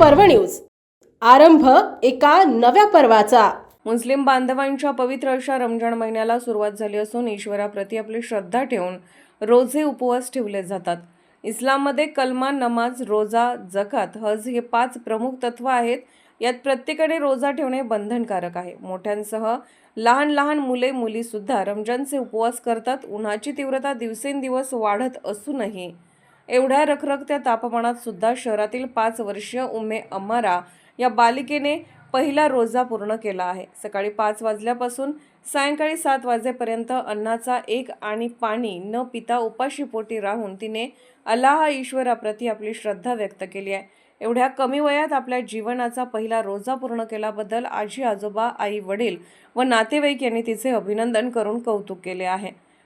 पर्व न्यूज. आरंभ एका नव्या पर्वाचा. मुस्लिम बांधवांच्या पवित्र अशा रमजान महिन्याला सुरुवात झाली असून ईश्वराप्रती आपली श्रद्धा ठेवून रोजे उपवास ठेवले जातात. इस्लाममध्ये कलमा नमाज रोजा जकात हज हे पाच प्रमुख तत्व आहेत. यात प्रत्येकाने रोजा ठेवणे बंधनकारक आहे. मोठ्यांसह लहान लहान मुले मुलीसुद्धा रमजानचे उपवास करतात. उन्हाची तीव्रता दिवसेंदिवस वाढत असूनही एवढ्या रखरखत्या तापमानात सुद्धा शहरातील पाच वर्षीय उमे अमारा या बालिकेने पहिला रोजा पूर्ण केला आहे. सकाळी पाच वाजल्यापासून सायंकाळी सात वाजेपर्यंत अन्नाचा एक आणि पाणी न पिता उपाशीपोटी राहून तिने अल्लाह ईश्वराप्रती आपली श्रद्धा व्यक्त केली आहे. एवढ्या कमी वयात आपल्या जीवनाचा पहिला रोजा पूर्ण केल्याबद्दल आजी आजोबा आई वडील व नातेवाईक यांनी तिचे अभिनंदन करून कौतुक केले आहे.